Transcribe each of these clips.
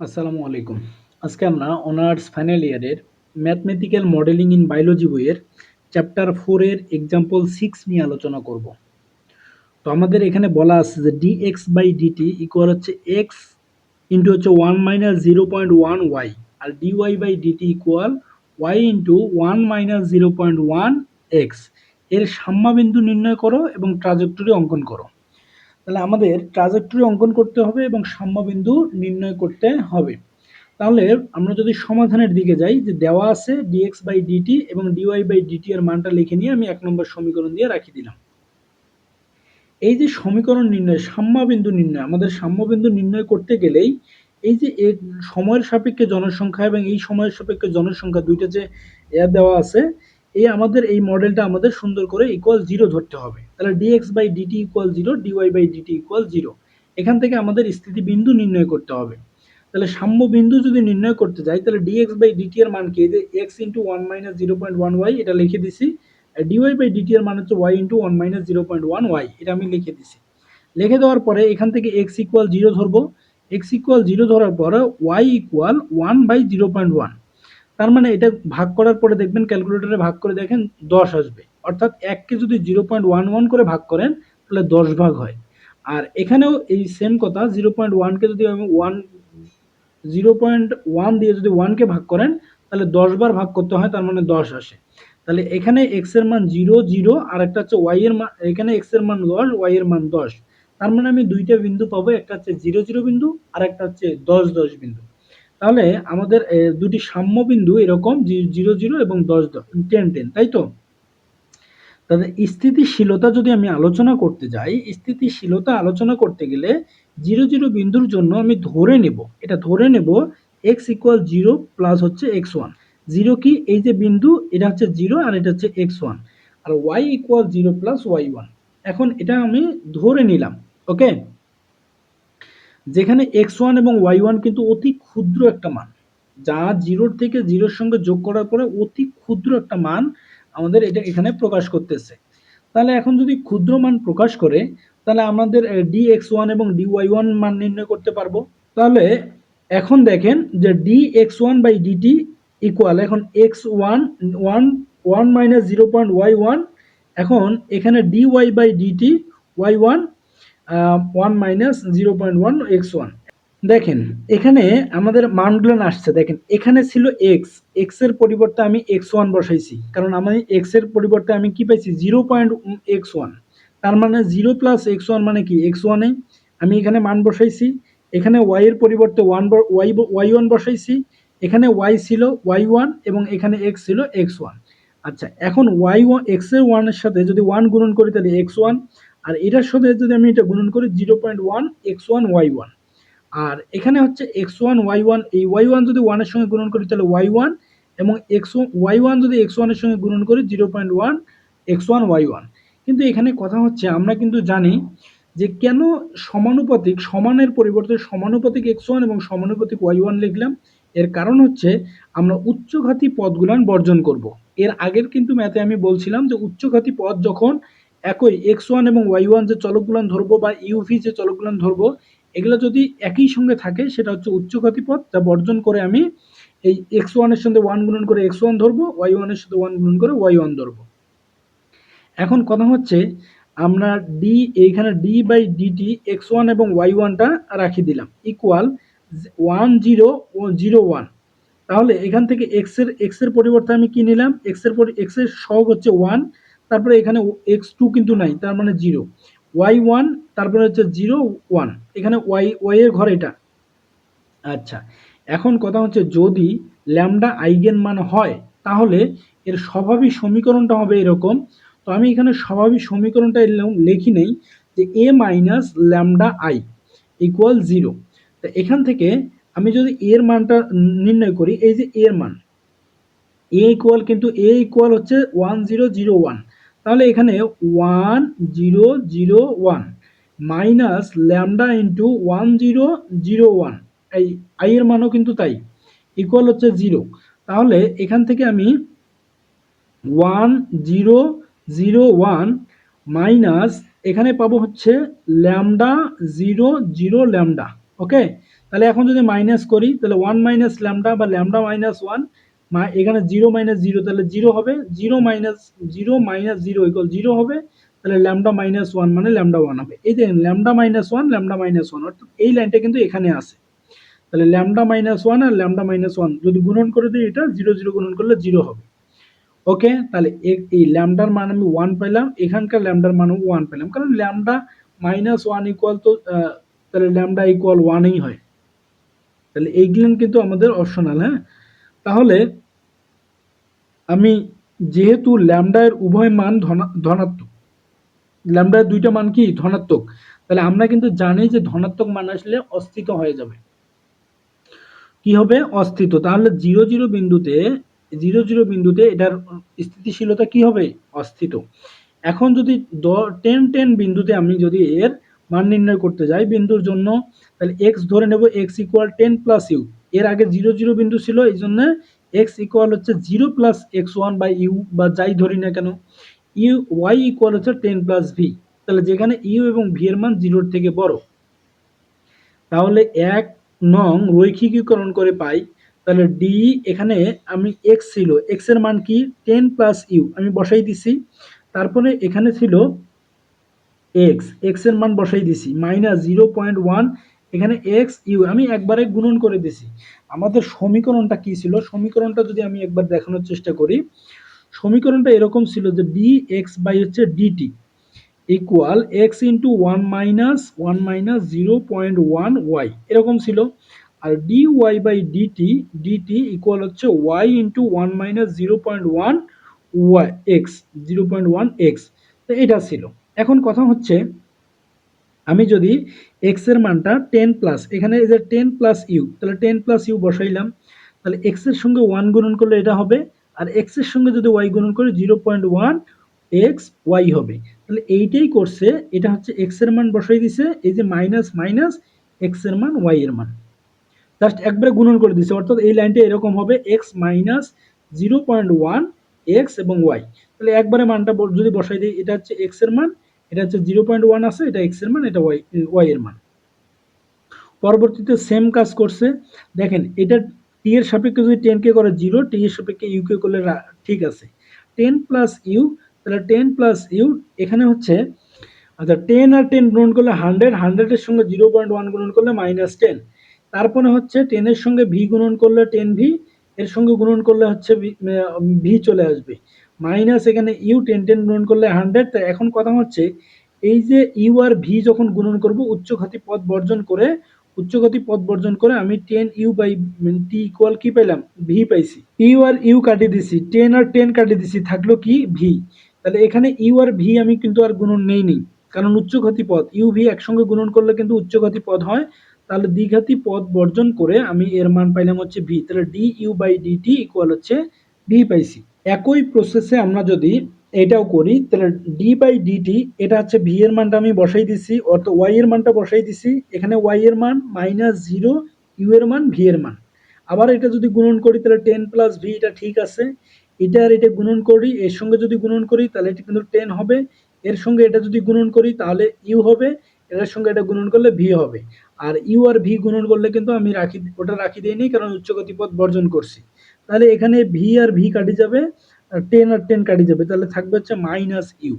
আসসালামু আলাইকুম। আজকে আমরা অনার্স ফাইনাল ইয়ারের ম্যাথমেটিক্যাল মডেলিং ইন বায়োলজি বইয়ের চ্যাপ্টার ফোরের এক্সাম্পল সিক্স নিয়ে আলোচনা করব। তো আমাদের এখানে বলা আছে যে D X by DT equal হচ্ছে এক্স ইন্টু হচ্ছে one minus zero point one Y R D Y by DT equal Y into one minus zero point one এক্সের সাম্যাবিন্দু নির্ণয় করো এবং ট্রাজেক্টরি অঙ্কন করো। তাহলে আমাদের ট্রাজেক্টরি অঙ্কন করতে হবে এবং সাম্যবিন্দু নির্ণয় করতে হবে। তাহলে আমরা যদি সমাধানের দিকে যাই, যে দেওয়া আছে ডিএক্স বাই ডিটি এবং ডিওয়াই বাই ডিটি এর মানটা লিখে নিয়ে আমি এক নম্বর সমীকরণ দিয়ে রাখি দিলাম। এই যে সমীকরণ নির্ণয়, সাম্যবিন্দু নির্ণয়, আমাদের সাম্যবিন্দু নির্ণয় করতে গেলেই এই যে সময়ের সাপেক্ষে জনসংখ্যা এবং এই সময়ের সাপেক্ষে জনসংখ্যা দুইটা যে দেওয়া আছে এই আমাদের এই মডেলটা আমাদের সুন্দর করে ইকুয়াল জিরো ধরতে হবে। তাহলে DX by DT equal zero DY by DT equal zero এখান থেকে আমাদের স্থিতি বিন্দু নির্ণয় করতে হবে। তাহলে সাম্য বিন্দু যদি নির্ণয় করতে যাই, তাহলে ডিএক্স বাই ডিটি এর মান কি? যে X into one minus zero point one Y এটা লিখে দিছি। ডিওয়াই বাই ডিটি এর মান হচ্ছে Y into one minus zero point one Y এটা আমি লিখে দিছি। লিখে দেওয়ার পরে এখান থেকে এক্স ইকুয়াল জিরো ধরবো। এক্স ইকুয়াল জিরো ধরার পরে Y equal one by zero point one তার মানে এটা ভাগ করার পরে দেখবেন ক্যালকুলেটরে ভাগ করে দেখেন দশ আসবে। অর্থাৎ এককে যদি জিরো পয়েন্ট ওয়ান ওয়ান করে ভাগ করেন, তাহলে দশ ভাগ হয়। আর এখানেও এই সেম কথা জিরো পয়েন্ট ওয়ানকে যদি ওয়ান জিরো পয়েন্ট ওয়ান দিয়ে যদি ওয়ানকে ভাগ করেন, তাহলে দশ বার ভাগ করতে হয়, তার মানে দশ আসে। তাহলে এখানে এক্সের মান জিরো জিরো আর একটা হচ্ছে ওয়াই এর মান, এখানে এক্সের মান দশ ওয়াই এর মান দশ। তার মানে আমি দুইটা বিন্দু পাবো, একটা হচ্ছে জিরো জিরো বিন্দু, আর একটা হচ্ছে দশ দশ বিন্দু। তাহলে আমাদের দুটি সাম্য বিন্দু এরকম জিরো জিরো এবং দশ টেন টেন তাই তো? তাদের স্থিতিশীলতা যদি আমি আলোচনা করতে যাই, স্থিতিশীলতা আলোচনা করতে গেলে জিরো জিরো বিন্দুর জন্য আমি ধরে নেব, এটা ধরে নেব এক্স ইকুয়াল জিরো প্লাস হচ্ছে এক্স ওয়ান জিরো কি? এই যে বিন্দু, এটা হচ্ছে জিরো আর এটা হচ্ছে এক্স ওয়ান আর Y equal zero plus Y one এখন এটা আমি ধরে নিলাম ওকে যেখানে এক্স ওয়ান এবং ওয়াই ওয়ান কিন্তু অতি ক্ষুদ্র একটা মান। যা জিরোর থেকে জিরোর সঙ্গে যোগ করার পরে অতি ক্ষুদ্র একটা মান আমাদের এটা এখানে প্রকাশ করতেছে। তাহলে এখন যদি ক্ষুদ্র মান প্রকাশ করে, তাহলে আমাদের ডি এক্স ওয়ান এবং ডি ওয়াই ওয়ান মান নির্ণয় করতে পারব। তাহলে এখন দেখেন যে D X one by DT equal এখন X one one one minus zero point Y one এখন এখানে D Y by DT Y one one minus zero point one X one দেখেন, এখানে আমাদের মানগুলো আসছে। দেখেন, এখানে ছিল এক্স এক্সের পরিবর্তে আমি এক্স ওয়ান বসাইছি। কারণ আমি এক্সের পরিবর্তে আমি কি পাইছি? জিরো পয়েন্ট এক্স ওয়ান তার মানে জিরো প্লাস এক্স ওয়ান মানে কি? এক্স ওয়ানে আমি এখানে মান বসাইছি। এখানে ওয়াইয়ের পরিবর্তে ওয়ান ওয়াই ওয়াই ওয়ান বসাইছি। এখানে ওয়াই ছিল ওয়াই ওয়ান এবং এখানে এক্স ছিল এক্স ওয়ান আচ্ছা এখন ওয়াই ওয়ান এক্সের ওয়ানের সাথে যদি ওয়ান গুণন করি, তাহলে এক্স ওয়ান আর এটার সাথে যদি আমি এটা গুণন করি zero point one X one Y one আর এখানে হচ্ছে এক্স ওয়ান ওয়াই ওয়ান এই ওয়াই ওয়ান যদি ওয়ানের সঙ্গে গুণন করি তাহলে ওয়াই ওয়ান এবং এক্স ওয়াই ওয়ান যদি এক্স ওয়ানের সঙ্গে গুণন করি zero point one X one Y one কিন্তু এখানে কথা হচ্ছে, আমরা কিন্তু জানি যে কেন সমানুপাতিক, সমানের পরিবর্তে সমানুপাতিক এক্স ওয়ান এবং সমানুপাতিক ওয়াই ওয়ান লিখলাম এর কারণ হচ্ছে আমরা উচ্চঘাতী পদগুলান বর্জন করব। এর আগের কিন্তু ম্যাথে আমি বলছিলাম যে উচ্চঘাতী পদ যখন একই এক্স ওয়ান এবং ওয়াই ওয়ান যে চলকগুলান ধরবো বা ইউভি যে চলকগুলান ধরবো, এগুলো যদি একই সঙ্গে থাকে, সেটা হচ্ছে উচ্চ পদ যা বর্জন করে আমি এই এক্স ওয়ানের সঙ্গে ওয়ান গুণন করে এক্স ওয়ান ধরবো ওয়াই ওয়ানের সাথে ওয়ান গুণন করে ওয়াই ওয়ান ধরবো। এখন কথা হচ্ছে, আমরা ডি এইখানে d by dt x one এবং ওয়াই ওয়ানটা রাখি দিলাম ইকুয়াল ওয়ান জিরো ও জিরো ওয়ান তাহলে এখান থেকে এক্সের এক্সের পরিবর্তে আমি কি নিলাম? এক্সের এক্সের সহগ হচ্ছে ওয়ান তারপরে এখানে এক্স টু কিন্তু নাই, তার মানে জিরো ওয়াই ওয়ান তারপরে হচ্ছে জিরো ওয়ান এখানে ওয়াই ওয়াই এর ঘর এটা। আচ্ছা এখন কথা হচ্ছে যদি ল্যামডা আইগেন মান হয়, তাহলে এর স্বাভাবিক সমীকরণটা হবে এরকম। তো আমি এখানে স্বাভাবিক সমীকরণটা লিখি নেই যে A minus lambda I equal zero তো এখান থেকে আমি যদি এর মানটা নির্ণয় করি, এই যে এর মান এ ইকুয়াল কিন্তু এ ইকুয়াল হচ্ছে ওয়ান জিরো জিরো ওয়ান তাহলে এখানে one zero zero one minus lambda into one zero zero one এই আই এর মানও কিন্তু তাই ইকুয়াল হচ্ছে জিরো তাহলে এখান থেকে আমি one zero zero one minus এখানে পাবো হচ্ছে lambda zero zero lambda okay তাহলে এখন যদি মাইনাস করি, তাহলে ওয়ান মাইনাস ল্যামডা বা ল্যামডা মাইনাস ওয়ান এখানে জিরো মাইনাস জিরো তাহলে জিরো হবে zero minus zero minus zero equal zero হবে, তাহলে ল্যামডা মাইনাস ওয়ান মানে ল্যামডা ওয়ান হবে। এই দেখেন lambda minus one lambda minus one অর্থাৎ এই লাইনটা কিন্তু এখানে আছে। তাহলে ল্যামডা মাইনাস ওয়ান আর ল্যামডা মাইনাস ওয়ান যদি গুণন করে দিই এটা জিরো জিরো গুণন করলে জিরো হবে। ওকে তাহলে এই ল্যামডার মান আমি ওয়ান পেলাম, এখানকার ল্যামডার মানও ওয়ান পেলাম, কারণ ল্যামডা মাইনাস ওয়ান ইকুয়াল তো তাহলে ল্যামডা ইকুয়াল ওয়ানই হয়। তাহলে এইগুলো কিন্তু আমাদের অপশনাল হ্যাঁ? তাহলে আমি যেহেতু ল্যামডার উভয় মান ধনা- ধনাত্মক ল্যামডার দুইটা মান কি? ধনাত্মক। তাহলে আমরা কিন্তু জানি যে ধনাত্মক মান আসলে অস্থিত হয়ে যাবে। কি হবে? অস্থিত। তাহলে জিরো জিরো বিন্দুতে, জিরো জিরো বিন্দুতে এটার স্থিতিশীলতা কি হবে? অস্থিত। এখন যদি দ, টেন টেন বিন্দুতে আমি যদি এর মান নির্ণয় করতে যাই বিন্দুর জন্য, তাহলে এক্স ধরে নেব x equal ten plus u এর আগে জিরো জিরো বিন্দু ছিল, এই জন্য এক্স ইকুয়াল হচ্ছে zero plus x one by u বা যাই ধরি না কেন ইউ ওয়াই ইকুয়াল হচ্ছে টেন প্লাস ভি তাহলে যেখানে ইউ এবং ভি এর মান জিরোর থেকে বড়। তাহলে এক নং রৈখিকীকরণ করে পাই, তাহলে ডি এখানে আমি এক্স ছিল এক্সের মান কি? টেন প্লাস ইউ আমি বসাই দিছি। তারপরে এখানে ছিল এক্স এক্সের মান বসাই দিছি মাইনাস জিরো পয়েন্ট ওয়ান এখানে এক্স ইউ আমি একবারে গুণন করে দিছি। আমাদের সমীকরণটা কি ছিল? সমীকরণটা যদি আমি একবার দেখানোর চেষ্টা করি, সমীকরণটা এরকম ছিল যে ডি এক্স বাই হচ্ছে dt equal x into one minus one minus zero point one y এরকম ছিল। আর d y by dt dt equal হচ্ছে y into one minus zero point one y x zero point one x তো এটা ছিল। এখন কথা হচ্ছে আমি যদি এক্সের মানটা টেন প্লাস এখানে যে টেন প্লাস ইউ তাহলে টেন প্লাস ইউ বসাইলাম, তাহলে এক্সের সঙ্গে ওয়ান গুণন করলে এটা হবে, আর এক্সের সঙ্গে যদি ওয়াই গুণন করে zero point one x y হবে, তাহলে এইটাই করছে, এটা হচ্ছে এক্সের মান বসাই দিছে, এই যে মাইনাস মাইনাস এক্সের মান ওয়াই এর মান। জাস্ট একবারে গুণন করে দিছে, অর্থাৎ এই লাইনটা এরকম হবে x minus zero point one x এবং ওয়াই তাহলে একবারে মানটা যদি বসাই দিই, এটা হচ্ছে এক্সের মান এটা হচ্ছে জিরো পয়েন্ট ওয়ান আছে, এটা এক্সের মান, এটা ওয়াই ওয়াই এর মান। পরবর্তীতে সেম কাজ করছে। দেখেন, এটা টি এর সাপেক্ষে যদি টেন কে করে জিরো টি এর সাপেক্ষে ইউ কে করলে ঠিক আছে। টেন প্লাস ইউ তাহলে টেন প্লাস ইউ এখানে হচ্ছে আচ্ছা টেন আর টেন গ্রহণ করলে হান্ড্রেড হান্ড্রেডের সঙ্গে জিরো পয়েন্ট ওয়ান গ্রহণ করলে মাইনাস টেন তারপরে হচ্ছে টেনের সঙ্গে ভি গুণন করলে টেন ভি এর সঙ্গে গুণন করলে হচ্ছে ভি চলে আসবে। মাইনাস এখানে ইউ টেন টেন গুণন করলে হান্ড্রেড তাই এখন কথা হচ্ছে এই যে ইউ আর ভি যখন গুণন করব উচ্চঘাতী পদ বর্জন করে উচ্চগতি পদ বর্জন করে আমি ten u by t equal কি পেলাম ভি পাইছি। ইউ আর ইউ কাটিয়ে দিছি টেন আর টেন কাটিয়ে দিছি, থাকল কি? ভি তাহলে এখানে ইউ আর ভি আমি কিন্তু আর গুণন নেই নেই, কারণ উচ্চঘাতী পদ ইউ ভি একসঙ্গে গুণন করলে কিন্তু উচ্চঘাতী পদ হয়, তাহলে দ্বিঘাতী পদ বর্জন করে আমি এর মান পাইলাম হচ্ছে ভি তাহলে d u by dt equal হচ্ছে ভি পাইছি। একই প্রসেসে আমরা যদি এটাও করি, তাহলে ডি বাই ডিটি এটা হচ্ছে ভি এর মানটা আমি বসাই দিছি, অর্থাৎ ওয়াই এর মানটা বসাই দিছি, এখানে ওয়াই এর মান মাইনাস জিরো ইউ এর মান ভি এর মান। আবার এটা যদি গুণন করি, তাহলে টেন প্লাস ভি এটা ঠিক আছে। এটা আর এটা গুণন করি, এর সঙ্গে যদি গুণন করি, তাহলে এটা কিন্তু টেন হবে। এর সঙ্গে এটা যদি গুণন করি, তাহলে ইউ হবে। এটার সঙ্গে এটা গুণন করলে ভি হবে। আর ইউ আর ভি গুণন করলে কিন্তু আমি রাখি, ওটা রাখি দিইনি, কারণ উচ্চগতি পদ বর্জন করছি। তাহলে এখানে ভি আর ভি কাটি যাবে টেন আর টেন কাটি যাবে, তাহলে থাকবে হচ্ছে মাইনাস ইউ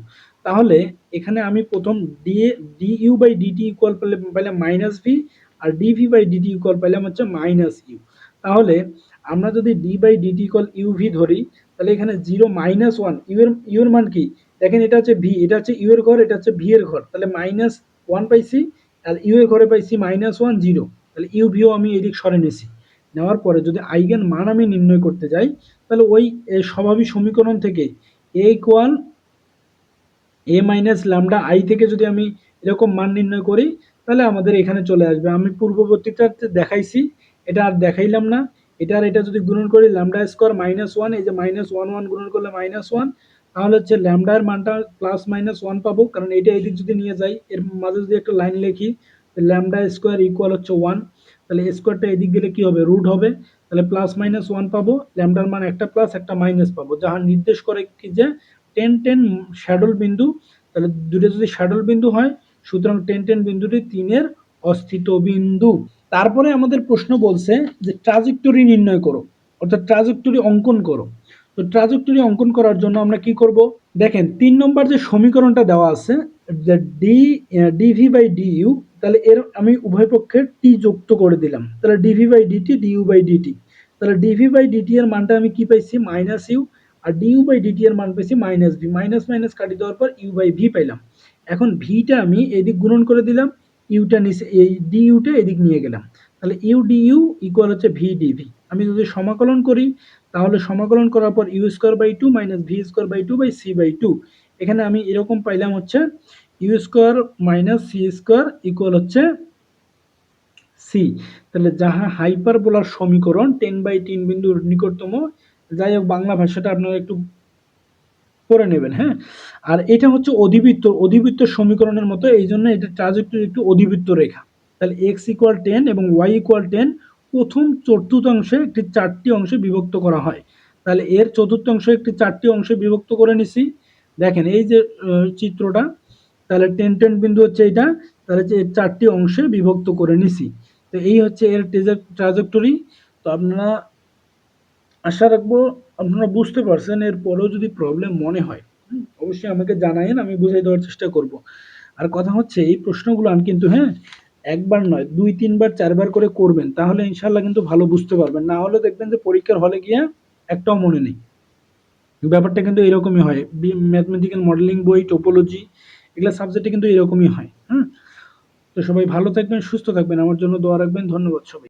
তাহলে এখানে আমি প্রথম d d u by dt equal পেলে পাইলাম মাইনাস ভি আর ডিভি বাই ডিটি ইকুয়াল পাইলাম হচ্ছে মাইনাস ইউ তাহলে আমরা যদি d by dt equal u v ধরি, তাহলে এখানে জিরো মাইনাস ওয়ান ইউ এর ইউ এর মান কি? দেখেন এটা হচ্ছে ভি এটা হচ্ছে ইউ এর ঘর, এটা হচ্ছে ভি এর ঘর। তাহলে মাইনাস ওয়ান পাইছি, আর ইউ এর ঘরে পাইছি মাইনাস ওয়ান জিরো তাহলে ইউ ভিও আমি এদিক সরে নিছি। নেওয়ার পরে যদি আইগেন মান আমি নির্ণয় করতে যাই, তাহলে ওই স্বাভাবিক সমীকরণ থেকে A equal A minus lambda I থেকে যদি আমি এরকম মান নির্ণয় করি, তাহলে আমাদের এখানে চলে আসবে। আমি পূর্ববর্তীটাতে দেখাইছি, এটা আর দেখাইলাম না। এটা আর এটা যদি গুণন করি ল্যামডা স্কোয়ার মাইনাস ওয়ান এই যে মাইনাস ওয়ান ওয়ান গুণন করলে মাইনাস ওয়ান তাহলে হচ্ছে ল্যামডার মানটা প্লাস মাইনাস ওয়ান পাবো। কারণ এটা এদিক যদি নিয়ে যাই, এর মাঝে যদি একটা লাইন লিখি ল্যামডা স্কোয়ার ইকুয়াল হচ্ছে ওয়ান তাহলে স্কোয়ারটা এদিক গেলে কি হবে? রুট হবে। তাহলে প্লাস মাইনাস ওয়ান পাবো ল্যামডার মান একটা প্লাস একটা মাইনাস পাবো। যাহা নির্দেশ করে কি যে টেন টেন শ্যাডল বিন্দু, তাহলে দুটো যদি শ্যাডল বিন্দু হয়, সুতরাং টেন টেন বিন্দুটি তিনের অস্থিত বিন্দু। তারপরে আমাদের প্রশ্ন বলছে যে ট্রাজেক্টরি নির্ণয় করো, অর্থাৎ ট্রাজেক্টরি অঙ্কন করো। তো ট্রাজেক্টরি অঙ্কন করার জন্য আমরা কি করব? দেখেন, তিন নম্বর যে সমীকরণটা দেওয়া আছে ডি ডিভি বাই ডিইউ তাহলে এর আমি উভয় পক্ষের টি যুক্ত করে দিলাম। তাহলে dv by dt du by dt তাহলে ডিভি বাই ডিটি এর মানটা আমি কি পাইছি? মাইনাস ইউ আর ডিইউ বাই ডিটি এর মান পাইছি মাইনাস ভি মাইনাস মাইনাস কাটি দেওয়ার পর ইউ বাই ভি পাইলাম। এখন ভিটা আমি এদিক গুণন করে দিলাম ইউটা নিচে, এই ডি ইউটা এদিক নিয়ে গেলাম। তাহলে ইউ ডি ইউ ইকুয়াল হচ্ছে ভি ডিভি আমি যদি সমাকলন করি, তাহলে সমাকলন করার পর u square by two minus v square by two by c by two এখানে আমি এরকম পাইলাম হচ্ছে u square minus c square equal হচ্ছে সি তাহলে যাহা হাইপার বোলার সমীকরণ টেন বাই তিন বিন্দুর নিকটতম, যাই হোক বাংলা ভাষাটা আপনারা একটু পড়ে নেবেন হ্যাঁ? আর এটা হচ্ছে অধিবৃত্ত অধিবৃত্ত সমীকরণের মতো, এই জন্য এটা ট্রাজেক্টরি একটু অধিবৃত্ত রেখা। তাহলে এক্স ইকুয়াল টেন এবং ওয়াই ইকুয়াল টেন প্রথম চতুর্থাংশে একটি চারটি অংশে বিভক্ত করা হয়। তাহলে এর চতুর্থাংশ একটি চারটি অংশে বিভক্ত করে নিছি। দেখেন, এই যে চিত্রটা, তাহলে টেন বিন্দু হচ্ছে এটা তাহলে এর চারটি অংশে বিভক্ত করে নিছি। তো এই হচ্ছে এর ট্রাজেক্টরি তো আপনারা আশা রাখব আপনারা বুঝতে পারছেন এর পরেও যদি প্রবলেম মনে হয় অবশ্যই আমাকে জানায়েন আমি বুঝাই দেওয়ার চেষ্টা করব। আর কথা হচ্ছে, এই প্রশ্নগুলো আমি কিন্তু হ্যাঁ একবার নয়, দুই, তিনবার, চারবার করে করবেন, তাহলে ইনশাল্লাহ কিন্তু ভালো বুঝতে পারবেন। না হলে দেখবেন যে পরীক্ষার হলে গিয়ে একটাও মনে নেই। ব্যাপারটা কিন্তু এরকমই হয়। ম্যাথমেটিক্যাল মডেলিং বই টোপোলজি এগুলো সাবজেক্টে কিন্তু এরকমই হয় হ্যাঁ তো সবাই ভালো থাকবেন, সুস্থ থাকবেন। আমার জন্য দোয়া রাখবেন। ধন্যবাদ সবাই